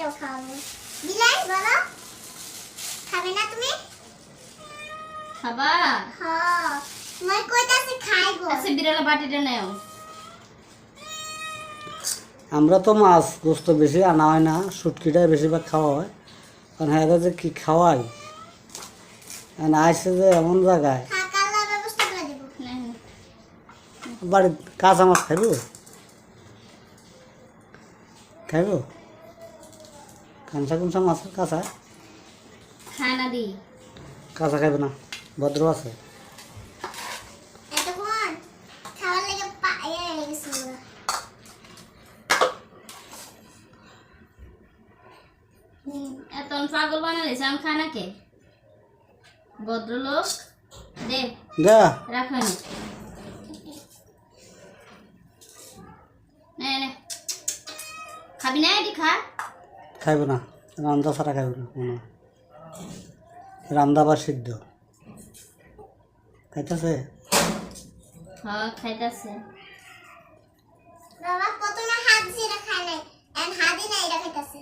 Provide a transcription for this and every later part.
খাওয়াবো। বিলাই বলো। খাবে না তুমি? খাবা? হ্যাঁ। কইতাছি খাইবো। আচ্ছা বাটিটা নেও। আমরা তো মাছ গোস্ত বেশি আনা হয় না শুটকিটাই বেশিরভাগ খাওয়া হয়। কারণ হ্যাঁ যে কি খাওয়াই আইসে যে এমন জায়গায়। থাকার ব্যবস্থা করে দেবো। নেন। বাড়ির কাঁচা মাছ খাইব? খাইব? কাঁচা কুঞ্চা মাছ কাঁচা? খায় না দি কাঁচা খাইবে না ভদ্র আছে। এতক্ষণ খাওয়ার লেগে পা- ইয়ে হয়ে গেছে পুরো। হুম, এত পাগল বানালিস আমি খায় না কে ভদ্রলোক দে দে। রাখো নি নে নে। খাবি না এটি খা। খাইব না রান্দা ছাড়া খাইব না কোনো। রান্দা বা সিদ্ধ। খাইতেছে? হ্যাঁ খাইতেছে। বাবা প্রথমে হাত জিরা খায় নাই এখন হাতই নাই এটা খাইতাছে।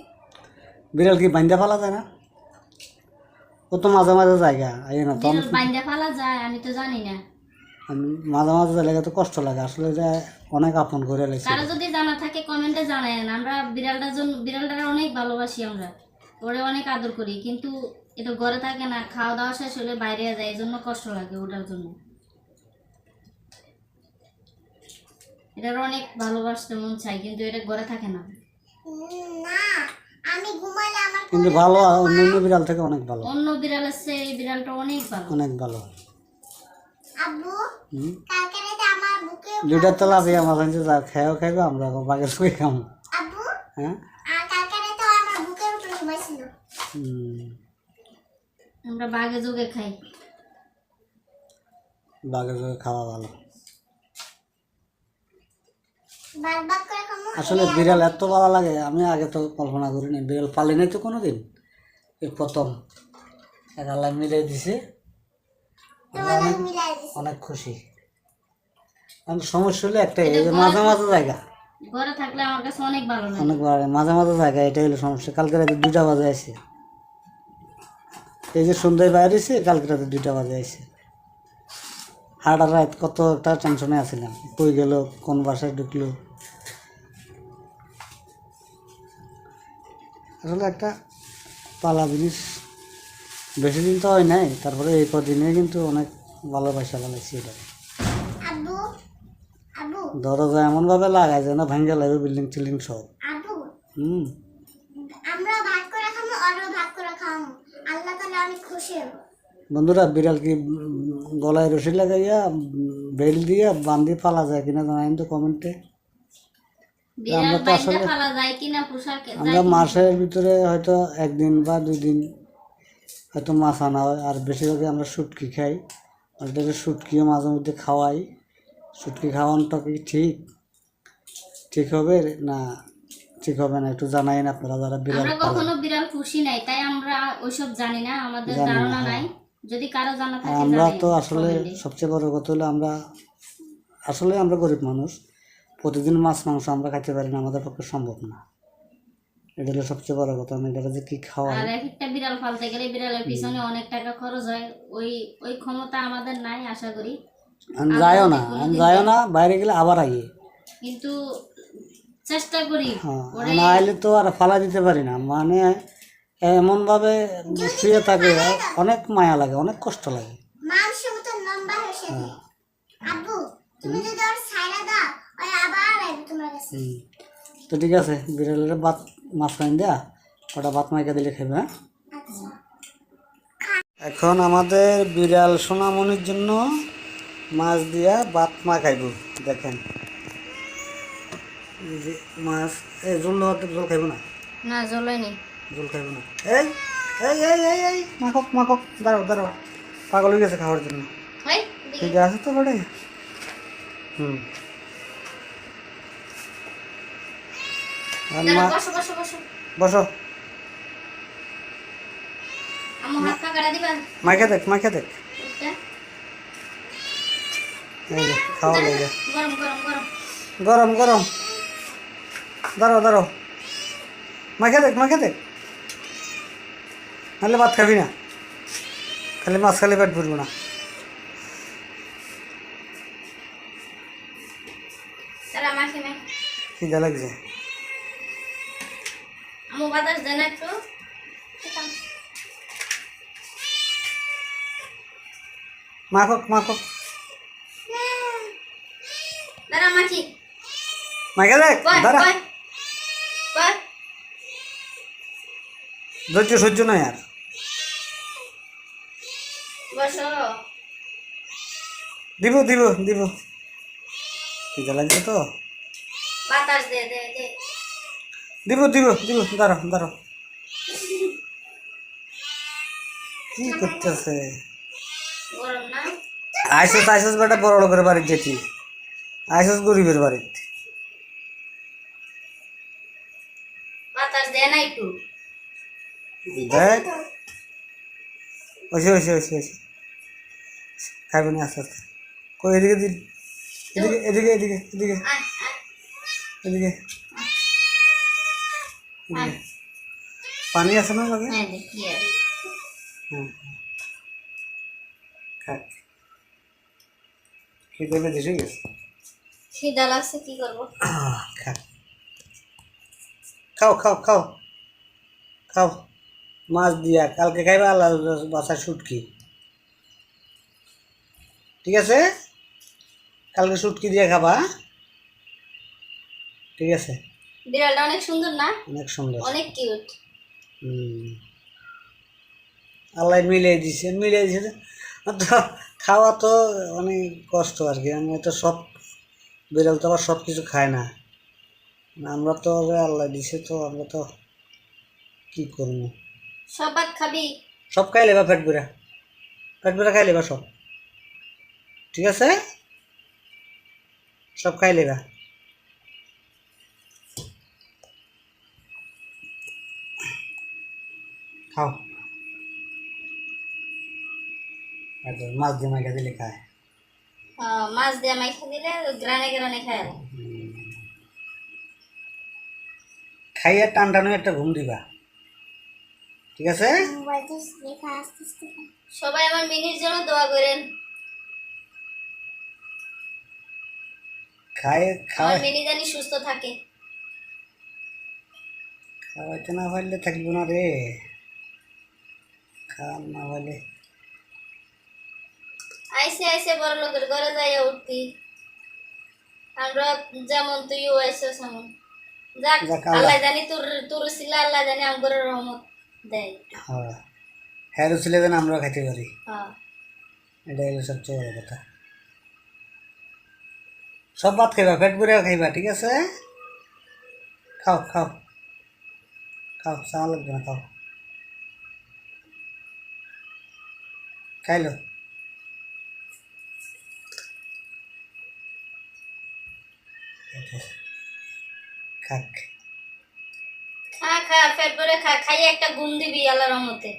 বিড়াল কি বান্ধা ফেলা যায় না? ও তো মাঝে মাঝে জায়গা আই না তো বিড়াল ফালা যায় আমি তো জানি না। মাঝে মাঝে জায়গা তো কষ্ট লাগে আসলে যে অনেক আপন করে লেছি কারও যদি জানা থাকে কমেন্টে জানায়েন আমরা বিড়ালটার জন্য বিড়ালটাকে অনেক ভালোবাসি আমরা। ওরে অনেক আদর করি কিন্তু এটা ঘরে থাকে না খাওয়া দাওয়া শেষ হলে বাইরে যায় এই জন্য কষ্ট লাগে ওটার জন্য। এটার অনেক ভালোবাসতে মন চাই কিন্তু এটা ঘরে থাকে না। আমি ঘুমাইলে আমার কিন্তু ভালো অন্য অন্য বিড়াল থেকে অনেক ভালো। অন্য বিড়ালের চেয়ে এই বিড়ালটা অনেক ভালো। অনেক ভালো। আব্বু কালকে রাতে আমার বুকে দুইটা তলা দিয়ে আমার কাছে যা খেয়েও খাইবে আমরা খাব আব্বু হ্যাঁ? কালকে রাতে আমার বুকের উপরে ঘুমাইছিল। আমরা বাঘে যোগে খাই। বাঘের সঙ্গে খাওয়া ভালো। আসলে বিড়াল এত ভালো লাগে আমি আগে তো কল্পনা করিনি। বিড়াল পালি নাই তো কোনো দিন এই প্রথম। এক আল্লাহ মিলাই দিছে। দিছি অনেক খুশি। সমস্যা হলে একটাই মাঝে মাঝে জায়গা। ঘরে থাকলে আমার কাছে অনেক ভালো লাগে। অনেক মাঝে মাঝে জায়গা এটাই হলো সমস্যা। কালকে রাতে দুইটা বাজে আছে এই যে সন্ধ্যায় বাইরে এসে কালকে রাতে দুইটা বাজে আছে হার্টার রাত কতটা টেনশনে আছিলাম। কই গেল কোন বাসায় ঢুকলো। আসলে একটা পালা জিনিস বেশি দিন তো হয় নাই তারপরে এই কদিনে কিন্তু অনেক ভালোবাসা লাগাইছি এটা। দরজা এমনভাবে লাগায় যেন ভাঙ্গা লাগবে বিল্ডিং টিল্ডিং সব। হুম। আমরা ভাগ করে খামো আরও ভাগ করে খামো। আল্লাহ তাআলা অনেক খুশি হব। বন্ধুরা বিড়াল কি গলায় রশি লাগাইয়া বেল দিয়ে বান্ধি পালা যায় কিনা জানাইন তো কমেন্টে। আমরা তো আসলে- আমরা মাসের ভিতরে হয়তো একদিন বা দুই দিন হয়তো মাছ আনা হয় আর বেশিরভাগই আমরা শুটকি খাই। এটাকে শুটকিও মাঝে মধ্যে খাওয়াই। শুটকি খাওয়ানোটা কি ঠিক? ঠিক হবে না? ঠিক হবে না? একটু জানাই না আপনারা যারা বিড়াল আমরা কখনো বিড়াল খুশি নাই তাই আমরা ওইসব জানি না আমাদের ধারণা হ্যাঁ। নাই। যদি কারও জানা থাকে আমরা তো আসলে সবচেয়ে বড় কথা হলো আমরা আসলে আমরা গরিব মানুষ। প্রতিদিন মাছ মাংস আমরা খাইতে পারি না আমাদের পক্ষে সম্ভব না। এটা হলো সবচেয়ে বড় কথা আমি এটা যে কি খাওয়া আর একটা বিড়াল পালতে গেলে বিড়ালের পিছনে অনেক টাকা খরচ হয় ওই ওই ক্ষমতা আমাদের নাই আশা করি। আমি যাইও না আমি যাইও না বাইরে গেলে আবার আগে। কিন্তু চেষ্টা করি হ্যাঁ না আইলে তো আর ফালা দিতে পারি না মানে এমনভাবে শুয়ে থাকে অনেক মায়া লাগে অনেক কষ্ট লাগে। মাংস মতো লম্বা হয়েছে আব্বু তুমি যদি ওর ছাইরা দাও ওই আবার আইবে তোমার কাছে। হুম। তো ঠিক আছে বিড়ালের ভাত মাছ খাই দেয়া ওটা ভাত মাইকা দিলে খাবে হ্যাঁ? এখন আমাদের বিড়াল সোনামনির জন্য মাছ দিয়া ভাত মা খাইব দেখেন। এই যে মাছ এই জল জল খাইব না? না জ্বলে নি জল খাইব না। এই এই এই এই এই মাকক মাকক দাঁড়াও দাঁড়াও পাগল হয়ে গেছে খাওয়ার জন্য। ঠিক আছে তো বড়ে হুম। আর মা বসো বসো বসো। বসো। হাত পা কাটা দিবা? মাইকে দেখ মাইকে দেখ? এই যে খাওয়া লেগে গরম গরম গরম। গরম গরম। দাঁড়াও দাঁড়াও। দেখ মাখে দেখ। নাহলে ভাত খাবি না। খালি মাছ খালি পেট ভরবো না। কি খিদা লাগছে। বাতাস দেন একটু। মাখক মাখক তারা মাখি। মাখে দেখ দাঁড়া। ধৈর্য সহ্য নয় আর। দিব দিব দিব। লাগছে তো? বাতাস দে দে দে। দিব দিব দিব দাঁড়াও দাঁড়াও। কি করতেছে? আইসস আইসস বেটা বড় বড় করে বাড়ির যেতি আইসস গরিবের বাড়ির দেখ। ওইসে ওইসে ওইসে ওইসে খাইবে না আস্তে আস্তে। কই এদিকে দিন। এদিকে এদিকে এদিকে এদিকে। এদিকে। পানি আছে না লগে হ্যাঁ হ্যাঁ কি দেবে দেশে গেছে খিদা লাগছে কি করব? খা খাও খাও খাও। খাও। মাছ দিয়া কালকে খাইবা আল্লাহ বাসার শুটকি। ঠিক আছে? কালকে শুটকি দিয়ে খাবা হ্যাঁ? ঠিক আছে? বিড়ালটা অনেক সুন্দর না? অনেক সুন্দর। অনেক কিউট হুম। আল্লাহ মিলিয়ে দিছে মিলিয়ে দিছে। তো খাওয়া তো অনেক কষ্ট আর কি আমরা তো সব বিড়াল তো আবার সব কিছু খায় না। আমরা তো আল্লাহ দিছে তো আমরা তো কি করব? সব ভাত খাবি? সব খাই লেবা পেট বুড়া পেট বুড়া খাই লেবা সব? ঠিক আছে? সব খাই লেবা খাও। তো মাছ দিয়ে মাইকা দিলে খায়। মাছ দিয়ে মাইখা দিলে গ্রানে গ্রানে খায়। খাইয়া টান টানো একটা ঘুম দিবা। ঠিক আছে। সবাই আমার মিনির জন্য দোয়া করেন। খায় খাওয়াই মিনি জানি সুস্থ থাকে। খাওয়াইতে না পারলে থাকব না রে। খাওয়ার না পারলে আইসে আইসে বড় লোকের ঘরে যাইয়া উঠতি। আমরা যেমন তুইও আইসো সেমন। যাক যাক, আল্লাহ- জানি তোর তোর ছিল আল্লাহ জানি আমার রহমত দেয়। হ্যাঁ। হ্যাঁ ছিল যেন আমরাও খাইতে পারি। হ্যাঁ। এটা হলো সবচেয়ে বড় কথা। সব ভাত খাইবা পেট ভরে খাইবা ঠিক আছে? খাও খাও। খাও চাওয়া লাগবে না খাও। খাইলো। খাক। খা খা পেট ভরে খা খাইয়ে একটা ঘুম দিবি আল্লাহ রহমতে।